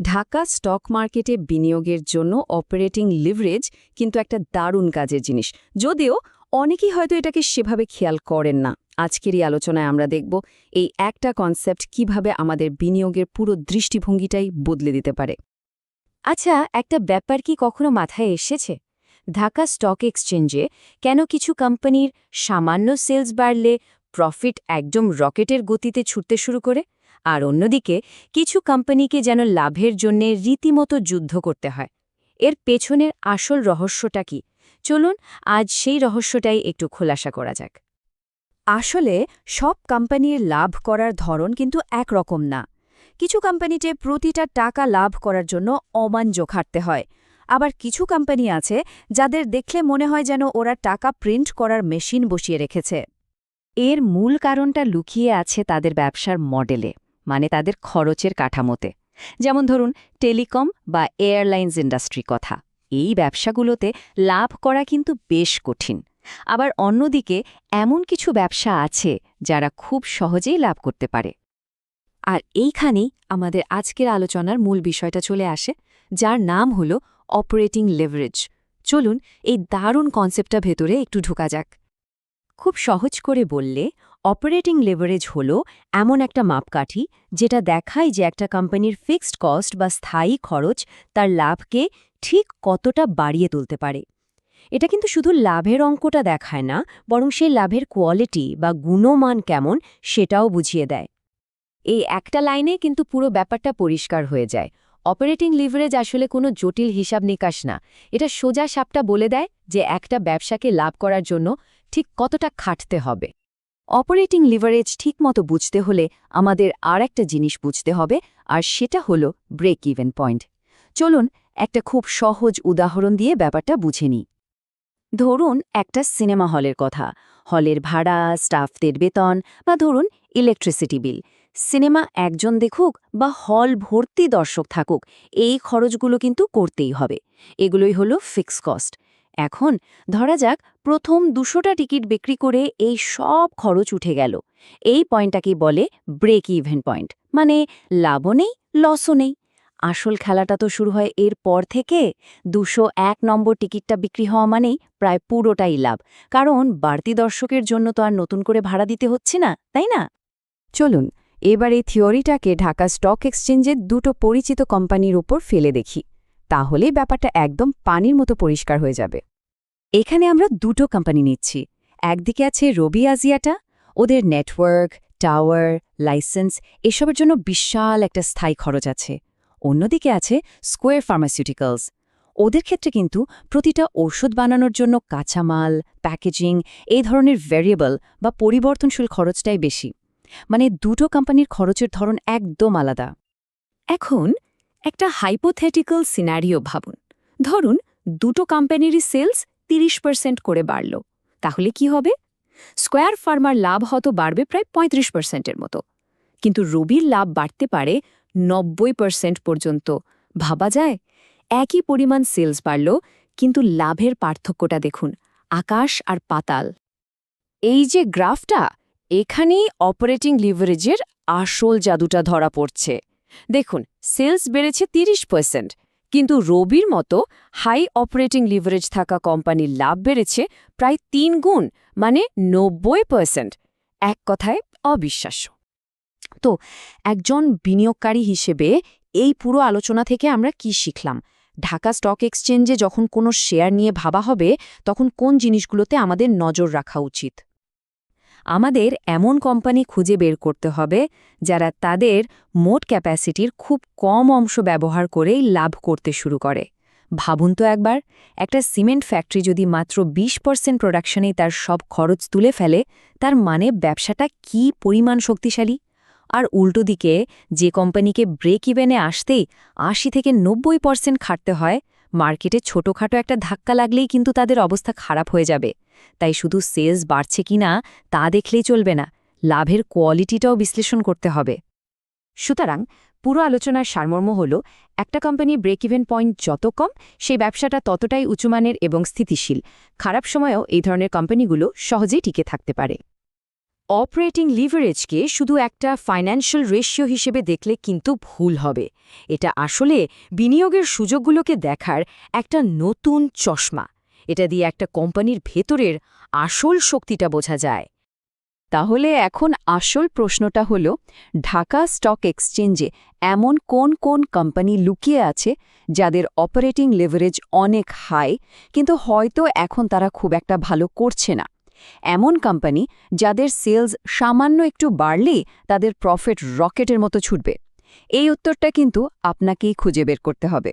Dhaka stock মার্কেটে বিনিয়োগের জন্য অপারেটিং লিভারেজ কিন্তু একটা দারুণ কাজের জিনিস। যদিও অনেকেই হয়তো এটাকে সেভাবে খেয়াল করেন না। আজকের এই আলোচনায় আমরা দেখব এই একটা কনসেপ্ট কীভাবে আমাদের বিনিয়োগের পুরো দৃষ্টিভঙ্গিটাই বদলে দিতে পারে। আচ্ছা একটা ব্যাপার কি কখনো মাথায় এসেছে? ঢাকা স্টক এক্সচেঞ্জে কেন কিছু কোম্পানির সামান্য সেলস বাড়লে প্রফিট একদম রকেটের গতিতে ছুটতে শুরু করে? আর অন্যদিকে, কিছু কোম্পানিকে যেন লাভের জন্যে রীতিমতো যুদ্ধ করতে হয়। এর পেছনের আসল রহস্যটা কি? চলুন, আজ সেই রহস্যটাই একটু খোলাসা করা যাক। আসলে, সব কোম্পানির লাভ করার ধরন কিন্তু একরকম না। কিছু কোম্পানিতে প্রতিটা টাকা লাভ করার জন্য অমাঞ্জ খাটতে হয়। আবার কিছু কোম্পানি আছে, যাদের দেখলে মনে হয় যেন ওরা টাকা প্রিন্ট করার মেশিন বসিয়ে রেখেছে। এর মূল কারণটা লুকিয়ে আছে তাদের ব্যবসার মডেলে। মানে তাদের খরচের কাঠামোতে। যেমন ধরুন, টেলিকম বা এয়ারলাইন্স ইন্ডাস্ট্রি কথা। এই ব্যবসাগুলোতে লাভ করা কিন্তু বেশ কঠিন। আবার অন্যদিকে, এমন কিছু ব্যবসা আছে যারা খুব সহজেই লাভ করতে পারে। আর এইখানেই আমাদের আজকের আলোচনার মূল বিষয়টা চলে আসে, যার নাম হল অপারেটিং লেভারেজ। চলুন, এই দারুণ কনসেপ্টটা ভেতরে একটু ঢোকা যাক। খুব সহজ করে বললে অপারেটিং লেভারেজ হল এমন একটা মাপকাঠি যেটা দেখায় যে একটা কোম্পানির ফিক্সড কস্ট বা স্থায়ী খরচ তার লাভকে ঠিক কতটা বাড়িয়ে তুলতে পারে। এটা কিন্তু শুধু লাভের অঙ্কটা দেখায় না, বরং সেই লাভের কোয়ালিটি বা গুণমান কেমন সেটাও বুঝিয়ে দেয়। এই একটা লাইনে কিন্তু পুরো ব্যাপারটা পরিষ্কার হয়ে যায়। অপারেটিং লিভারেজ আসলে কোনো জটিল হিসাব নিকাশ না। এটা সোজা সাপটা বলে দেয় যে একটা ব্যবসাকে লাভ করার জন্য ঠিক কতটা খাটতে হবে। অপারেটিং লিভারেজ ঠিকমতো বুঝতে হলে আমাদের আর একটা জিনিস বুঝতে হবে, আর সেটা হল ব্রেক ইভেন পয়েন্ট চলুন একটা খুব সহজ উদাহরণ দিয়ে ব্যাপারটা বুঝে নিই। ধরুন একটা সিনেমা হলের কথা। হলের ভাড়া, স্টাফদের বেতন বা ধরুন ইলেকট্রিসিটি বিল সিনেমা একজন দেখুক বা হল ভর্তি দর্শক থাকুক, এই খরচগুলো কিন্তু করতেই হবে। এগুলোই হলো ফিক্স কস্ট এখন ধরা যাক প্রথম দুশোটা টিকিট বিক্রি করে এই সব খরচ উঠে গেল। এই পয়েন্টটাকেই বলে ব্রেক ইভেন পয়েন্ট মানে লাভও নেই লসও নেই। আসল খেলাটা তো শুরু হয় এর পর থেকে। দুশো এক নম্বর টিকিটটা বিক্রি হওয়া মানেই প্রায় পুরোটাই লাভ। কারণ বাড়তি দর্শকের জন্য তো আর নতুন করে ভাড়া দিতে হচ্ছে না, তাই না? চলুন, এবার এই থিওরিটাকে ঢাকা স্টক এক্সচেঞ্জের দুটো পরিচিত কোম্পানির উপর ফেলে দেখি। তাহলেই ব্যাপারটা একদম পানির মতো পরিষ্কার হয়ে যাবে। এখানে আমরা দুটো কোম্পানি নিচ্ছি। একদিকে আছে রবি আজিয়াটা, ওদের নেটওয়ার্ক টাওয়ার লাইসেন্স এসবের জন্য বিশাল একটা স্থায়ী খরচ আছে। অন্যদিকে আছে স্কোয়ার ফার্মাসিউটিক্যালস ওদের ক্ষেত্রে কিন্তু প্রতিটা ওষুধ বানানোর জন্য কাঁচামাল প্যাকেজিং এই ধরনের ভ্যারিয়েবল বা পরিবর্তনশীল খরচটাই বেশি। মানে দুটো কোম্পানির খরচের ধরন একদম আলাদা। এখন একটা হাইপোথেটিক্যাল সিনারিও ভাবুন। ধরুন দুটো কোম্পানিরই সেলস তিরিশ পার্সেন্ট করে বাড়ল। তাহলে কি হবে? স্কোয়ার ফার্মার লাভ হয়তো বাড়বে প্রায় ৩৫ পার্সেন্টের মতো। কিন্তু রবির লাভ বাড়তে পারে নব্বই পার্সেন্ট পর্যন্ত। ভাবা যায়? একই পরিমাণ সেলস বাড়ল, কিন্তু লাভের পার্থক্যটা দেখুন, আকাশ আর পাতাল। এই যে গ্রাফটা, এখানেই অপারেটিং লিভারেজের আসল জাদুটা ধরা পড়ছে। দেখুন, সেলস বেড়েছে তিরিশ পার্সেন্ট। কিন্তু রবির মতো হাই অপারেটিং লিভারেজ থাকা কোম্পানির লাভ বেড়েছে প্রায় তিন গুণ মানে নব্বই পার্সেন্ট এক কথায় অবিশ্বাস্য। তো একজন বিনিয়োগকারী হিসেবে এই পুরো আলোচনা থেকে আমরা কি শিখলাম? ঢাকা স্টক এক্সচেঞ্জে যখন কোনো শেয়ার নিয়ে ভাবা হবে, তখন কোন জিনিসগুলোতে আমাদের নজর রাখা উচিত? আমাদের এমন কোম্পানি খুঁজে বের করতে হবে যারা তাদের মোট ক্যাপাসিটির খুব কম অংশ ব্যবহার করেই লাভ করতে শুরু করে। ভাবুন তো একবার, একটা সিমেন্ট ফ্যাক্টরি যদি মাত্র ২০ পার্সেন্ট প্রোডাকশনেই তার সব খরচ তুলে ফেলে, তার মানে ব্যবসাটা কি পরিমাণ শক্তিশালী? আর উল্টো দিকে, যে কোম্পানিকে ব্রেক ইভেনে আসতেই আশি থেকে নব্বই পার্সেন্ট খাটতে হয়, মার্কেটে ছোটখাটো একটা ধাক্কা লাগলেই কিন্তু তাদের অবস্থা খারাপ হয়ে যাবে। তাই শুধু সেলস বাড়ছে কিনা তা দেখলেই চলবে না। লাভের কোয়ালিটিটাও বিশ্লেষণ করতে হবে। সুতরাং, পুরো আলোচনার সারমর্ম হল, একটা কোম্পানি ব্রেক ইভেন পয়েন্ট যত কম, সেই ব্যবসাটা ততটাই উঁচুমানের এবং স্থিতিশীল। খারাপ সময়েও এই ধরনের কোম্পানিগুলো সহজেই টিকে থাকতে পারে। অপারেটিং লিভারেজকে শুধু একটা ফাইন্যান্সিয়াল রেশিও হিসেবে দেখলে কিন্তু ভুল হবে। এটা আসলে বিনিয়োগের সুযোগগুলোকে দেখার একটা নতুন চশমা। এটা দিয়ে একটা কোম্পানির ভেতরের আসল শক্তিটা বোঝা যায়। তাহলে এখন আসল প্রশ্নটা হল, ঢাকা স্টক এক্সচেঞ্জে এমন কোন কোন কোম্পানি লুকিয়ে আছে যাদের অপারেটিং লেভারেজ অনেক হাই, কিন্তু হয়তো এখন তারা খুব একটা ভালো করছে না? এমন কোম্পানি যাদের সেলস সামান্য একটু বাড়লেই তাদের প্রফিট রকেটের মতো ছুটবে। এই উত্তরটা কিন্তু আপনাকেই খুঁজে বের করতে হবে।